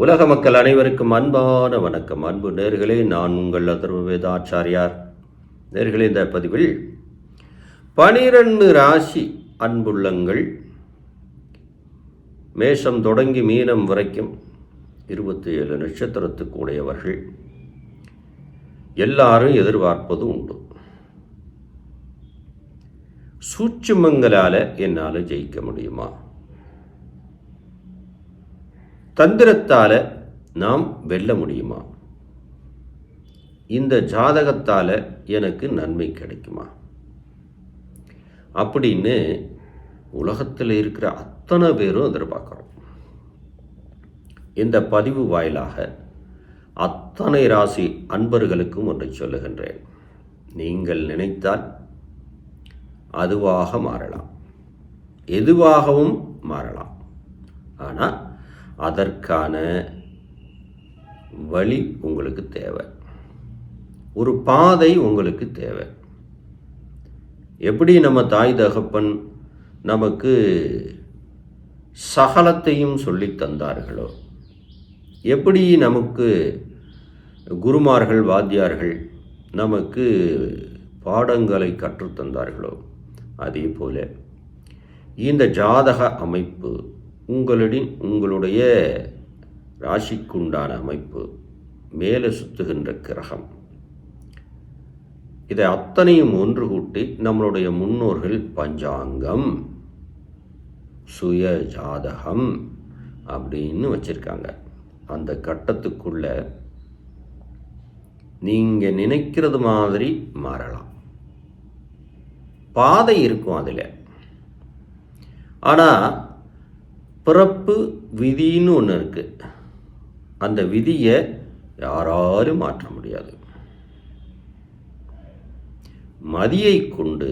உலக மக்கள் அனைவருக்கும் அன்பான வணக்கம். அன்பு நேர்களே நான் உங்கள் அதர்வ வேதாச்சாரியார். நேர்களே இந்த பதிவில் பனிரெண்டு ராசி அன்புள்ளங்கள். மேஷம் தொடங்கி மீனம் வரைக்கும் இருபத்தி ஏழு நட்சத்திரத்துக்கு உடையவர்கள். எல்லாரும் எதிர்பார்ப்பது உண்டு. சூட்சுமங்களால் என்னால் ஜெயிக்க முடியுமா? தந்திரத்தால் நாம் வெல்ல முடியுமா? இந்த ஜாதகத்தால் எனக்கு நன்மை கிடைக்குமா? அப்படின்னு உலகத்தில் இருக்கிற அத்தனை பேரும் எதிர்பார்க்குறோம். இந்த பதிவு வாயிலாக அத்தனை ராசி அன்பர்களுக்கும் ஒன்றை சொல்லுகின்றேன். நீங்கள் நினைத்தால் அதுவாக மாறலாம். எதுவாகவும் மாறலாம். ஆனால் அதற்கான வழி உங்களுக்கு தேவை. ஒரு பாதை உங்களுக்கு தேவை. எப்படி நம்ம தாய் தகப்பன் நமக்கு சகலத்தையும் சொல்லி தந்தார்களோ எப்படி நமக்கு குருமார்கள் வாத்தியார்கள் நமக்கு பாடங்களை கற்றுத்தந்தார்களோ அதே போல இந்த ஜாதக அமைப்பு உங்களுடைய உங்களுடைய ராசிக்குண்டான அமைப்பு மேலே சுத்துகின்ற கிரகம். இதை அத்தனையும் ஒன்று கூட்டி நம்மளுடைய முன்னோர்கள் பஞ்சாங்கம் சுய ஜாதகம் அப்படின்னு வச்சுருக்காங்க. அந்த கட்டத்துக்குள்ள நீங்கள் நினைக்கிறது மாதிரி மாறலாம். பாதை இருக்கும் அதில். ஆனால் பிறப்பு விதின்னு ஒன்று இருக்குது அந்த விதியை யாராலும் மாற்ற முடியாது. மதியை கொண்டு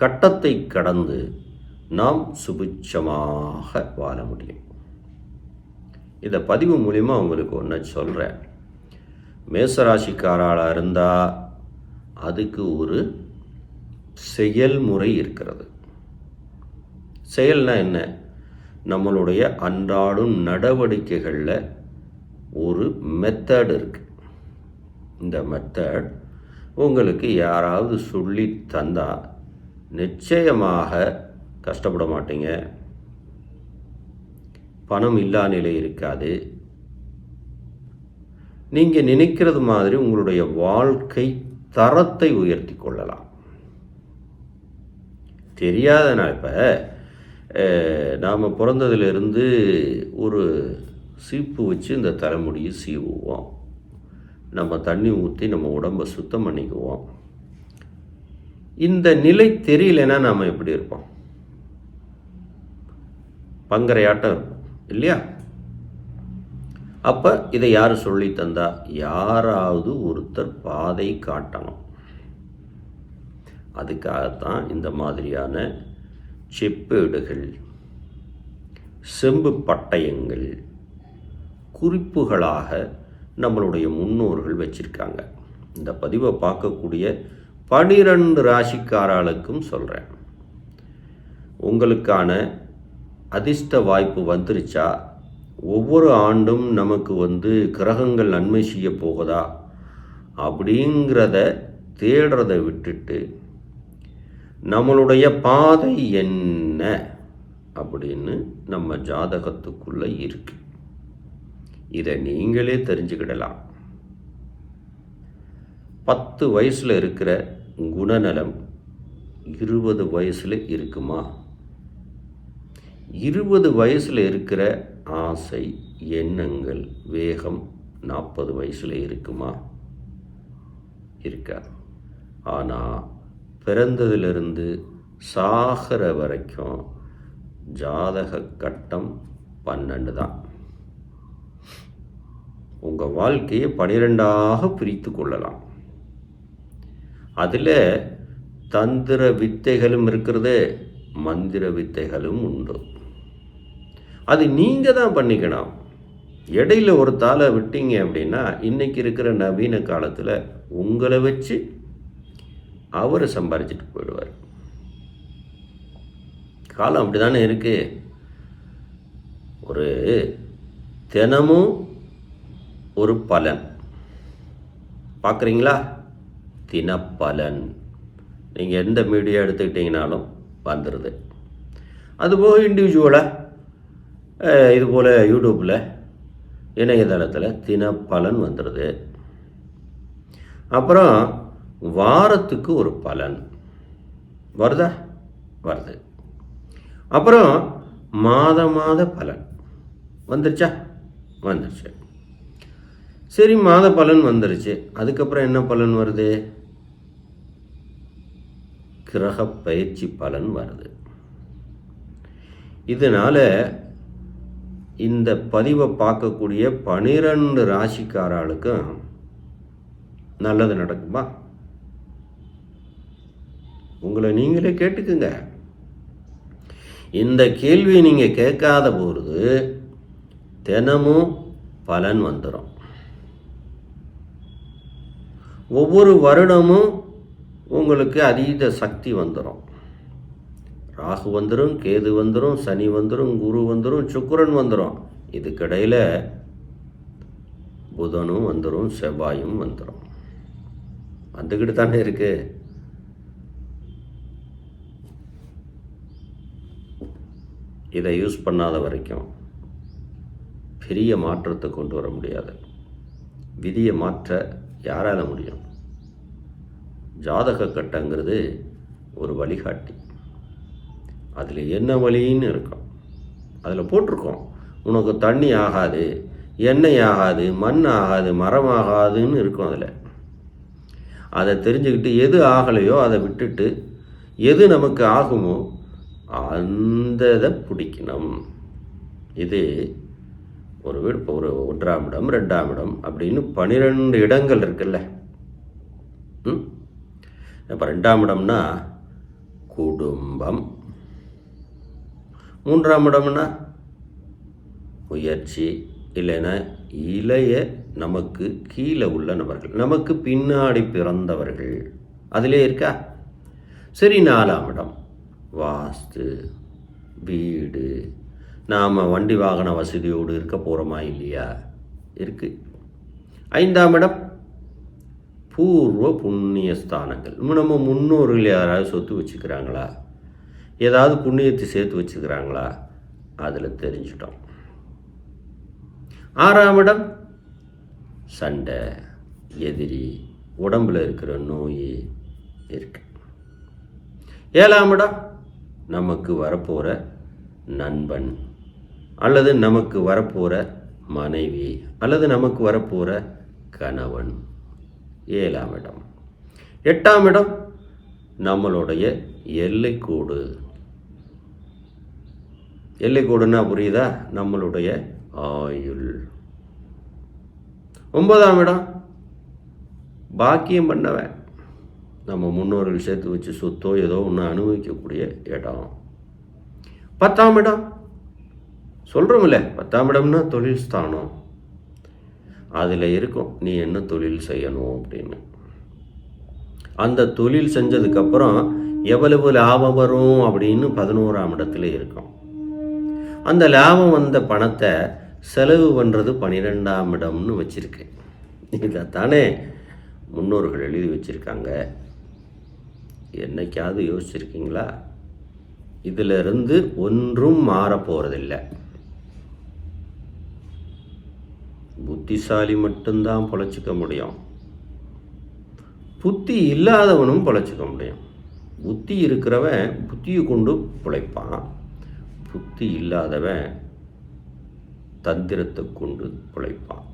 கட்டத்தை கடந்து நாம் சுபிட்சமாக வாழ முடியும். இந்த பதிவு மூலிமா உங்களுக்கு ஒன்று சொல்கிறேன் மேசராசிக்காராளாக இருந்தால் அதுக்கு ஒரு செயல்முறை இருக்கிறது. செயல்னா என்ன? நம்மளுடைய அன்றாடும் நடவடிக்கைகளில் ஒரு மெத்தட் இருக்குது இந்த மெத்தட் உங்களுக்கு யாராவது சொல்லி தந்தால் நிச்சயமாக கஷ்டப்பட மாட்டீங்க. பணம் இல்லா நிலை இருக்காது. நீங்கள் நினைக்கிறது மாதிரி உங்களுடைய வாழ்க்கை தரத்தை உயர்த்தி கொள்ளலாம். தெரியாதனா இப்போ நாம் பிறந்ததுலேருந்து ஒரு சீப்பு வச்சு இந்த தலைமுடியை சீவுவோம். நம்ம தண்ணி ஊற்றி நம்ம உடம்பை சுத்தம் பண்ணிக்குவோம். இந்த நிலை தெரியலைன்னா நாம் எப்படி இருப்போம்? பங்கரையாட்டம் இருப்போம் இல்லையா? அப்போ இதை யார் சொல்லி தந்தா? யாராவது ஒருத்தர் பாதை காட்டணும். அதுக்காகத்தான் இந்த மாதிரியான செப்பேடுகள் செம்பு பட்டயங்கள் குறிப்புகளாக நம்மளுடைய முன்னோர்கள் வச்சுருக்காங்க. இந்த பதிவை பார்க்கக்கூடிய பனிரெண்டு ராசிக்காரர்களுக்கும் சொல்கிறேன் உங்களுக்கான அதிர்ஷ்ட வாய்ப்பு வந்துருச்சா? ஒவ்வொரு ஆண்டும் நமக்கு வந்து கிரகங்கள் நன்மை செய்ய போகுதா? அப்படிங்கிறத தேடுறதை விட்டுட்டு நம்மளுடைய பாதை என்ன? அப்படின்னு நம்ம ஜாதகத்துக்குள்ளே இருக்கு. இதை நீங்களே தெரிஞ்சுக்கிடலாம். பத்து வயசில் இருக்கிற குணநலம் இருபது வயசில் இருக்குமா? இருபது வயசில் இருக்கிற ஆசை எண்ணங்கள் வேகம் நாற்பது வயசில் இருக்குமா? இருக்காது ஆனால் பிறந்ததிலிருந்து சாகிற வரைக்கும் ஜாதக கட்டம் பன்னெண்டு தான். உங்கள் வாழ்க்கையை பனிரெண்டாக பிரித்து கொள்ளலாம். அதில் தந்திர வித்தைகளும் இருக்கிறது மந்திர வித்தைகளும் உண்டு. அது நீங்கள் தான் பண்ணிக்கணும். இடையில ஒரு தாளை விட்டீங்க அப்படின்னா இன்றைக்கி இருக்கிற நவீன காலத்தில் உங்களை வச்சு அவர் சம்பாரிச்சிட்டு போயிடுவார். காலம் அப்படி தானே இருக்குது ஒரு தினமும் ஒரு பலன். பார்க்குறீங்களா தினப்பலன். நீங்கள் எந்த மீடியா எடுத்துக்கிட்டிங்கனாலும் வந்துடுது அதுபோக இண்டிவிஜுவலாக இது போல் யூடியூப்பில் இணையதளத்தில் தினப்பலன் வந்துடுது அப்புறம் வாரத்துக்கு ஒரு பலன். வருதா? வருது. அப்புறம் மாத மாத பலன். வந்துருச்சா? வந்துருச்சு. சரி மாத பலன் வந்துருச்சு. அதுக்கப்புறம் என்ன பலன் வருது? கிரக பயிற்சி பலன் வருது. இதனால் இந்த பதிவை பார்க்கக்கூடிய பனிரெண்டு ராசிக்காராளுக்கும் நல்லது நடக்குமா? உங்களை நீங்களே கேட்டுக்குங்க. இந்த கேள்வியை நீங்கள் கேட்காத பொழுது தினமும் பலன் வந்துடும் ஒவ்வொரு வருடமும் உங்களுக்கு அதீத சக்தி வந்துடும் ராகு வந்துடும் கேது வந்துடும் சனி வந்துடும் குரு வந்துடும் சுக்கரன் வந்துடும் இதுக்கிடையில் புதனும் வந்துடும் செவ்வாயும் வந்துடும் வந்துக்கிட்டு தானே இருக்குது இதை யூஸ் பண்ணாத வரைக்கும் பெரிய மாற்றத்தை கொண்டு வர முடியாது. விதியை மாற்ற யாரால முடியும்? ஜாதக கட்டங்கிறது ஒரு வழிகாட்டி. அதில் என்ன வழின்னு இருக்கும். அதில் போட்டிருக்கோம். உனக்கு தண்ணி ஆகாது எண்ணெய் ஆகாது மண் ஆகாது மரம் ஆகாதுன்னு இருக்கும் அதில். அதை தெரிஞ்சுக்கிட்டு எது ஆகலையோ அதை விட்டுட்டு எது நமக்கு ஆகுமோ அந்த இதை பிடிக்கணும். இது ஒரு வீடு இப்போ ஒரு ஒன்றாம் இடம் ரெண்டாம் இடம் அப்படின்னு பன்னிரெண்டு இடங்கள் இருக்குல்ல. ம்? இப்போ ரெண்டாம் இடம்னா குடும்பம். மூன்றாம் இடம்னா முயற்சி இல்லைன்னா இளைய நமக்கு கீழே உள்ள நபர்கள் நமக்கு பின்னாடி பிறந்தவர்கள். அதிலே இருக்கா? சரி நாலாம் இடம். வாஸ்து வீடு. நாம் வண்டி வாகன வசதியோடு இருக்க போகிறோமா இல்லையா? இருக்குது ஐந்தாம் இடம் பூர்வ புண்ணிய ஸ்தானங்கள். நம்ம முன்னோர்கள் யாராவது சொத்து வச்சுக்கிறாங்களா? ஏதாவது புண்ணியத்தை சேர்த்து வச்சுக்கிறாங்களா? அதில் தெரிஞ்சிட்டோம். ஆறாம் இடம் சண்டை எதிரி உடம்பில் இருக்கிற நோய் இருக்கு. ஏழாம் இடம் நமக்கு வரப்போகிற நண்பன் அல்லது நமக்கு வரப்போகிற மனைவி அல்லது நமக்கு வரப்போகிற கணவன். ஏழாம் இடம். எட்டாம் இடம் நம்மளுடைய எல்லைக்கோடு. எல்லைக்கோடுன்னா புரியுதா? நம்மளுடைய ஆயுள். ஒன்பதாம் இடம் பாக்கியம் பண்ணவன். நம்ம முன்னோர்கள் சேர்த்து வச்சு சொத்தோ ஏதோ ஒன்று அனுபவிக்கக்கூடிய இடம். பத்தாம் இடம். சொல்கிறோம்ல பத்தாம் இடம்னா தொழில் ஸ்தானம். அதில் இருக்கும் நீ என்ன தொழில் செய்யணும் அப்படின்னு. அந்த தொழில் செஞ்சதுக்கப்புறம் எவ்வளவு லாபம் வரும் அப்படின்னு பதினோராம் இடத்துல இருக்கும். அந்த லாபம் வந்த பணத்தை செலவு பண்ணுறது பன்னிரெண்டாம் இடம்னு வச்சுருக்கு தானே முன்னோர்கள் எழுதி வச்சுருக்காங்க. என்னைக்காவது யோசிச்சிருக்கீங்களா? இதிலிருந்து ஒன்றும் மாறப்போகிறதில்லை புத்திசாலி மட்டும்தான் பொழைச்சிக்க முடியும். புத்தி இல்லாதவனும் பொழைச்சிக்க முடியும். புத்தி இருக்கிறவன் புத்தியை கொண்டு பிழைப்பான். புத்தி இல்லாதவன் தந்திரத்தை கொண்டு பிழைப்பான்.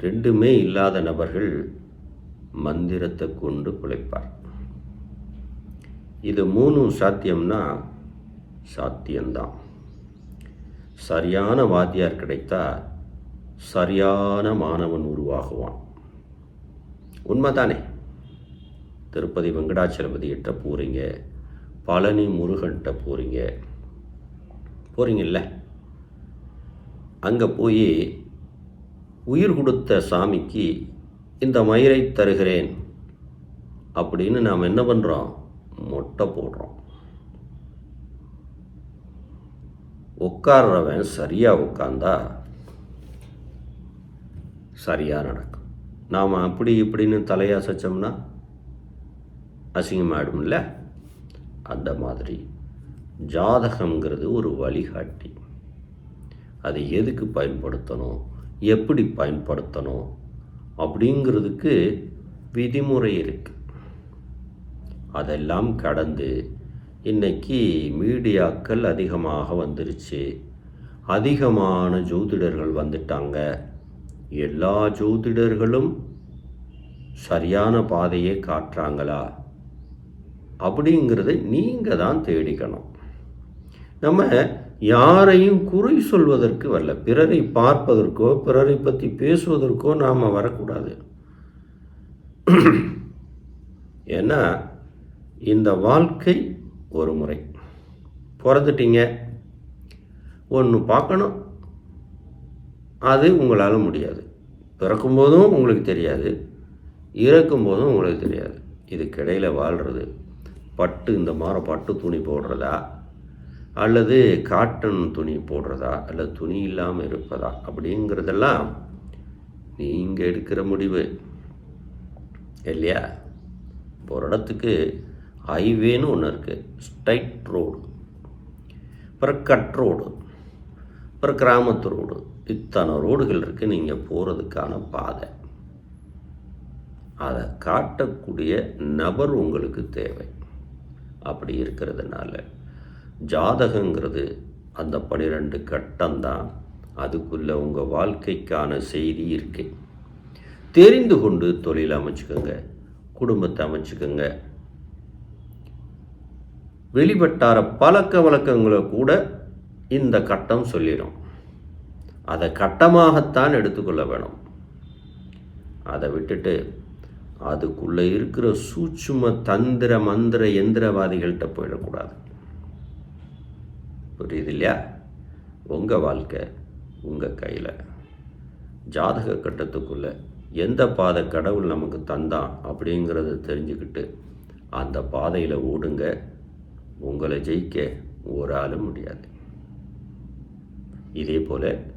ரெண்டுமே இல்லாத நபர்கள் மந்திரத்தை கொண்டு பிழைப்பார். இது மூணும் சாத்தியம்னா சாத்தியம்தான். சரியான வாத்தியார் கிடைத்தா சரியான மாணவன் உருவாகுவான். உண்மைதானே? திருப்பதி வெங்கடாச்சலபதியிட்ட போகிறீங்க பழனி முருகன்கிட்ட போகிறீங்க போகிறீங்கல்ல அங்கே போய் உயிர் கொடுத்த சாமிக்கு இந்த மயிரை தருகிறேன் அப்படின்னு நாம் என்ன பண்ணுறோம் மொட்டை போடுறோம் உட்கார்றவன் சரியாக உட்காந்தா சரியாக நடக்கும். நாம் அப்படி இப்படின்னு தலையசைச்சோம்னா அசிங்கமாயிடும்ல? அந்த மாதிரி ஜாதகங்கிறது ஒரு வழிகாட்டி. அதை எதுக்கு பயன்படுத்தணும்? எப்படி பயன்படுத்தணும்? அப்படிங்கிறதுக்கு விதிமுறை இருக்குது அதெல்லாம் கடந்து இன்னைக்கு மீடியாக்கள் அதிகமாக வந்துருச்சு. அதிகமான ஜோதிடர்கள் வந்துட்டாங்க. எல்லா ஜோதிடர்களும் சரியான பாதையை காட்டுறாங்களா? அப்படிங்கிறத நீங்கள் தான் தேடிக்கணும். நம்ம யாரையும் குறை சொல்வதற்கு வரல. பிறரை பார்ப்பதற்கோ பிறரை பற்றி பேசுவதற்கோ நாம் வரக்கூடாது. ஏன்னா இந்த வாழ்க்கை ஒரு முறை. பிறந்துட்டீங்க. ஒன்று பார்க்கணும். அது உங்களால் முடியாது. பிறக்கும்போதும் உங்களுக்கு தெரியாது. இறக்கும்போதும் உங்களுக்கு தெரியாது. இதுக்கிடையில் வாழ்கிறது பட்டு இந்த மாதிரி பட்டு துணி போடுறதா? அல்லது காட்டன் துணி போடுறதா? அல்லது துணி இல்லாமல் இருப்பதா? அப்படிங்கிறதெல்லாம் நீங்கள் எடுக்கிற முடிவு. இல்லையா? ஒரு இடத்துக்கு ஹைவேன்னு ஒன்று இருக்குது ஸ்ட்ரைட் ரோடு அப்புறம் கட் ரோடு அப்புறம் கிராமத்து ரோடு இத்தனை ரோடுகள் இருக்குது நீங்கள் போகிறதுக்கான பாதை. அதை காட்டக்கூடிய நபர் உங்களுக்கு தேவை. அப்படி இருக்கிறதுனால ஜாதகங்கிறது அந்த பனிரெண்டு கட்டம்தான். அதுக்குள்ளே உங்கள் வாழ்க்கைக்கான செய்தி இருக்கு. தெரிந்து கொண்டு தொழில் அமைச்சுக்கோங்க. குடும்பத்தை அமைச்சுக்கோங்க. வெளிவட்டார பழக்க வழக்கங்களை கூட இந்த கட்டம் சொல்லிடும். அதை கட்டமாகத்தான் எடுத்துக்கொள்ள வேணும். அதை விட்டுட்டு அதுக்குள்ளே இருக்கிற சூட்சும தந்திர மந்திர எந்திரவாதிகள்கிட்ட போயிடக்கூடாது. புரியுது இல்லையா? உங்கள் வாழ்க்கை உங்கள் கையில். ஜாதக கட்டத்துக்குள்ளே எந்த பாதை கடவுள் நமக்கு தந்தான் அப்படிங்கிறத தெரிஞ்சுக்கிட்டு அந்த பாதையில் ஓடுங்க. உங்களை ஜெயிக்க ஒரு ஆளும் முடியாது. இதே போல்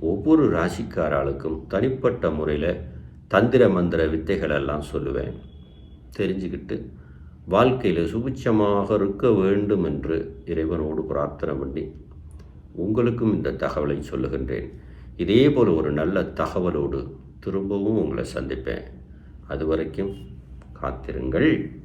ஒவ்வொரு ராசிக்காராளுக்கும் தனிப்பட்ட முறையில் தந்திர மந்திர வித்தைகளெல்லாம் சொல்லுவேன். தெரிஞ்சுக்கிட்டு வாழ்க்கையில் சுபிட்சமாக இருக்க வேண்டும் என்று இறைவனோடு பிரார்த்தனை பண்ணி உங்களுக்கும் இந்த தகவலை சொல்லுகின்றேன். இதே போல் ஒரு நல்ல தகவலோடு திரும்பவும் உங்களை சந்திப்பேன். அது வரைக்கும் காத்திருங்கள்.